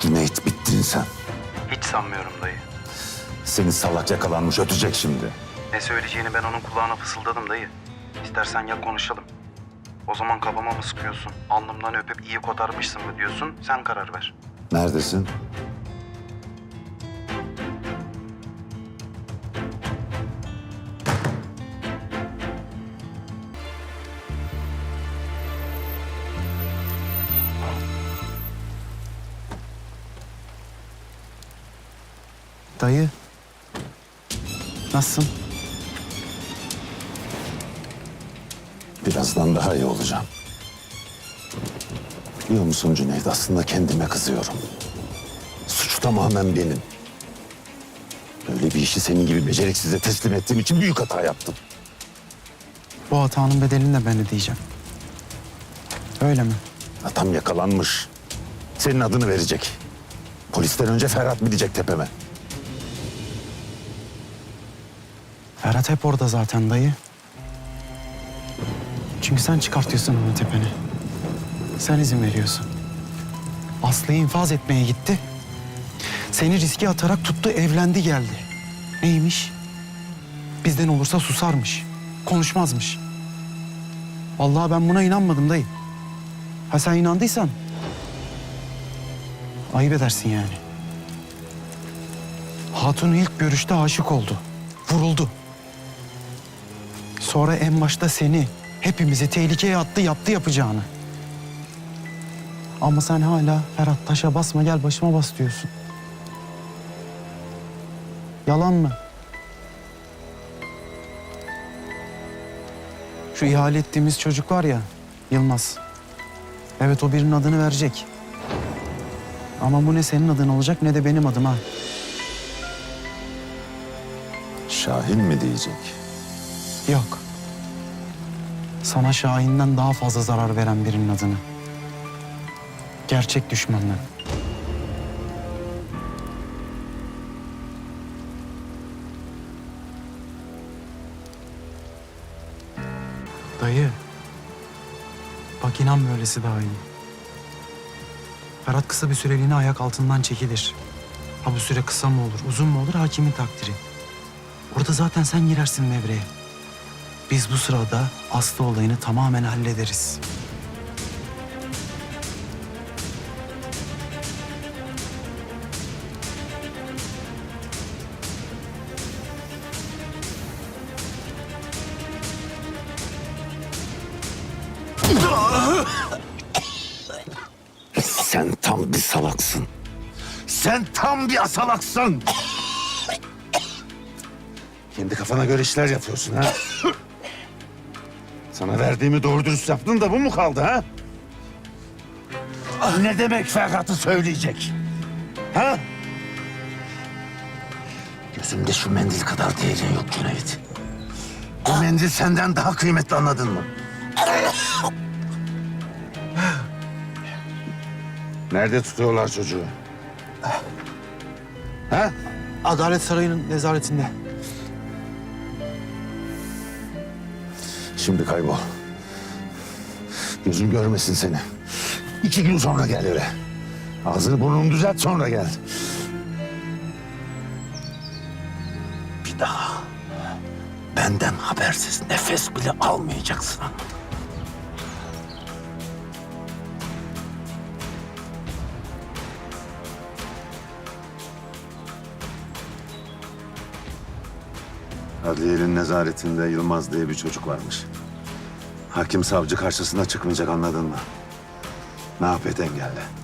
Cüneyt bittin sen. Hiç sanmıyorum dayı. Seni salak yakalanmış ötecek şimdi. Ne söyleyeceğini ben onun kulağına fısıldadım dayı. İstersen gel konuşalım. O zaman kafama mı sıkıyorsun? Alnımdan öpüp iyi kotarmışsın mı diyorsun? Sen karar ver. Neredesin? Dayı. Nasılsın? Birazdan daha iyi olacağım. Biliyor musun Cüneyt aslında kendime kızıyorum. Suç tamamen benim. Böyle bir işi senin gibi beceriksize teslim ettiğim için büyük hata yaptım. Bu hatanın bedelini de ben ödeyeceğim. Öyle mi? Adam yakalanmış. Senin adını verecek. Polisten önce Ferhat binecek tepeme. Ferhat hep orada zaten dayı. Çünkü sen çıkartıyorsun onu tepene. Sen izin veriyorsun. Aslı'yı infaz etmeye gitti. Seni riske atarak tuttu, evlendi geldi. Neymiş? Bizden olursa susarmış. Konuşmazmış. Vallahi ben buna inanmadım dayı. Ha sen inandıysan... Ayıp edersin yani. Hatun ilk görüşte aşık oldu. Vuruldu. Sonra en başta seni, hepimizi tehlikeye attı, yaptı yapacağını. Ama sen hala Ferhat taşa basma gel başıma bas diyorsun. Yalan mı? Şu ihale ettiğimiz çocuk var ya, Yılmaz. Evet o birinin adını verecek. Ama bu ne senin adın olacak ne de benim adım ha. Şahin mi diyecek? Yok. Sana Şahin'den daha fazla zarar veren birinin adını. Gerçek düşmanın. Dayı. Bak inan böylesi daha iyi. Ferhat kısa bir süreliğine ayak altından çekilir. Ha bu süre kısa mı olur, uzun mu olur hakimin takdiri. Orada zaten sen girersin devreye. Biz bu sırada Aslı olayını tamamen hallederiz. Sen tam bir salaksın. Sen tam bir asalaksın. Kendi kafana göre işler yapıyorsun ha. Sana verdiğimi doğru dürüst yaptın da bu mu kaldı ha? Ah, Ne demek Ferhat'ı söyleyecek? Ha? Gözümde şu mendil kadar değerin yok Cüneyt. Bu mendil senden daha kıymetli anladın mı? Nerede tutuyorlar çocuğu? Ha? Adalet Sarayı'nın nezaretinde. Şimdi kaybol. Gözüm görmesin seni. İki gün sonra gel eve. Ağzını burnunu düzelt sonra gel. Bir daha benden habersiz nefes bile almayacaksın. Adliyenin nezaretinde Yılmaz diye bir çocuk varmış. Hakim savcı karşısına çıkmayacak anladın mı? Ne yap engelle.